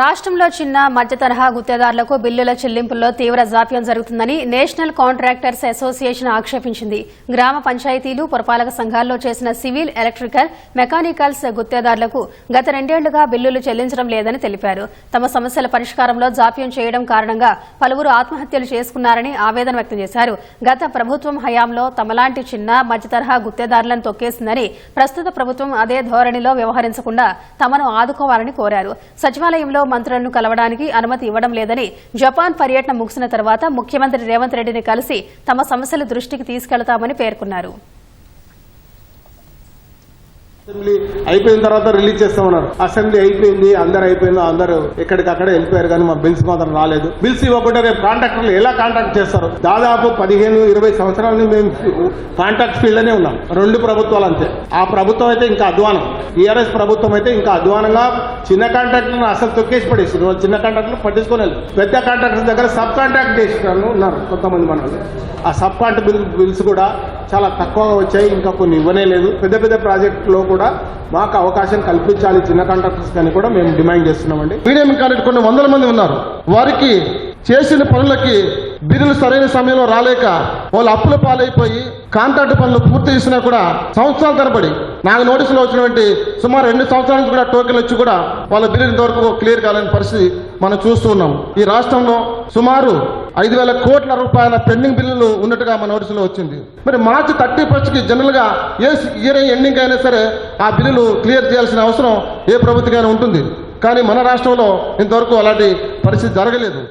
రాష్ట్రంలో చిన్న మధ్య తరహా గుత్తేదారులకు బిల్లుల చెల్లింపుల్లో తీవ్ర జాప్యం జరుగుతుందని నేషనల్ కాంట్రాక్టర్స్ అసోసియేషన్ ఆక్షేపించింది. గ్రామ పంచాయతీలు పురపాలక సంఘాల్లో చేసిన సివిల్ ఎలక్ట్రికల్ మెకానికల్స్ గుత్తేదారులకు గత రెండేళ్ళుగా బిల్లులు చెల్లించడం లేదని తెలిపారు. తమ సమస్యల పరిష్కారంలో జాప్యం చేయడం కారణంగా పలువురు ఆత్మహత్యలు చేసుకున్నారని ఆవేదన వ్యక్తం చేశారు. గత ప్రభుత్వం హయాంలో తమలాంటి చిన్న మధ్య తరహా గుత్తేదారులను తొక్కేసిందని ప్రస్తుత ప్రభుత్వం అదే ధోరణిలో వ్యవహరించకుండా తమను ఆదుకోవాలని కోరారు. సచివాలయంలో మంత్రులను కలవడానికి అనుమతి ఇవ్వడం లేదని జపాన్ పర్యటన ముగిసిన తర్వాత ముఖ్యమంత్రి రేవంత్ రెడ్డిని కలిసి తమ సమస్యల దృష్టికి తీసుకెళతామని పేర్కొన్నారు. అసెంబ్లీ అయిపోయిన తర్వాత రిలీజ్ చేస్తామన్నారు. అసెంబ్లీ అయిపోయింది అందరు అయిపోయింది అందరూ ఎక్కడికక్కడ వెళ్ళిపోయారు కానీ మా బిల్స్ మాత్రం రాలేదు. బిల్స్ ఇవ్వకుండా రేపు కాంట్రాక్టర్లు ఎలా కాంట్రాక్ట్ చేస్తారు? దాదాపు పదిహేను ఇరవై సంవత్సరాల మేము కాంట్రాక్ట్ ఫీల్డ్లోనే ఉన్నాం. రెండు ప్రభుత్వాలు అంతే. ఆ ప్రభుత్వం అయితే ఇంకా అధ్వానం. టీఆర్ఎస్ ప్రభుత్వం అయితే ఇంకా అధ్వానంగా చిన్న కాంట్రాక్టర్లను అసలు తొక్కేసి పడేసారు వాళ్ళు చిన్న కాంట్రాక్టర్ పట్టించుకొని పెద్ద కాంట్రాక్టర్ దగ్గర సబ్ కాంట్రాక్ట్ చేసినాను ఉన్నారు కొంతమంది మనలు ఆ సబ్ కాంట్రాక్ట్ బిల్ బిల్స్ కూడా చాలా తక్కువగా వచ్చాయి. ఇంకా కొన్ని ఇవ్వనే లేదు. పెద్ద పెద్ద ప్రాజెక్టులో కూడా మాకు అవకాశం కల్పించాలి చిన్న కాంట్రాక్టర్స్ కానీ కూడా మేము డిమాండ్ చేస్తున్నామండి. మీడియం కాంట్రాక్ట్ కొన్ని వందల మంది ఉన్నారు. వారికి చేసిన పనులకి బిల్లులు సరైన సమయంలో రాలేక వాళ్ళు అప్పుల పాలైపోయి కాంట్రాక్ట్ పనులు పూర్తి చేసినా కూడా సంవత్సరాల తరబడి నాకు నోటీసులో వచ్చినటువంటి సుమారు రెండు సంవత్సరాల నుంచి కూడా టోకెన్లు వచ్చి కూడా వాళ్ళ బిల్లు ఇంతవరకు క్లియర్ కాలేని పరిస్థితి మనం చూస్తూ ఉన్నాం. ఈ రాష్ట్రంలో సుమారు ఐదు వేల కోట్ల రూపాయల పెండింగ్ బిల్లులు ఉన్నట్టుగా మన నోటీసులో వచ్చింది. మరి మార్చి థర్టీ ఫస్ట్కి జనరల్గా ఏ ఇయర్ ఎండింగ్ అయినా సరే ఆ బిల్లులు క్లియర్ చేయాల్సిన అవసరం ఏ ప్రభుత్వం ఉంటుంది. కానీ మన రాష్ట్రంలో ఇంతవరకు అలాంటి పరిస్థితి జరగలేదు.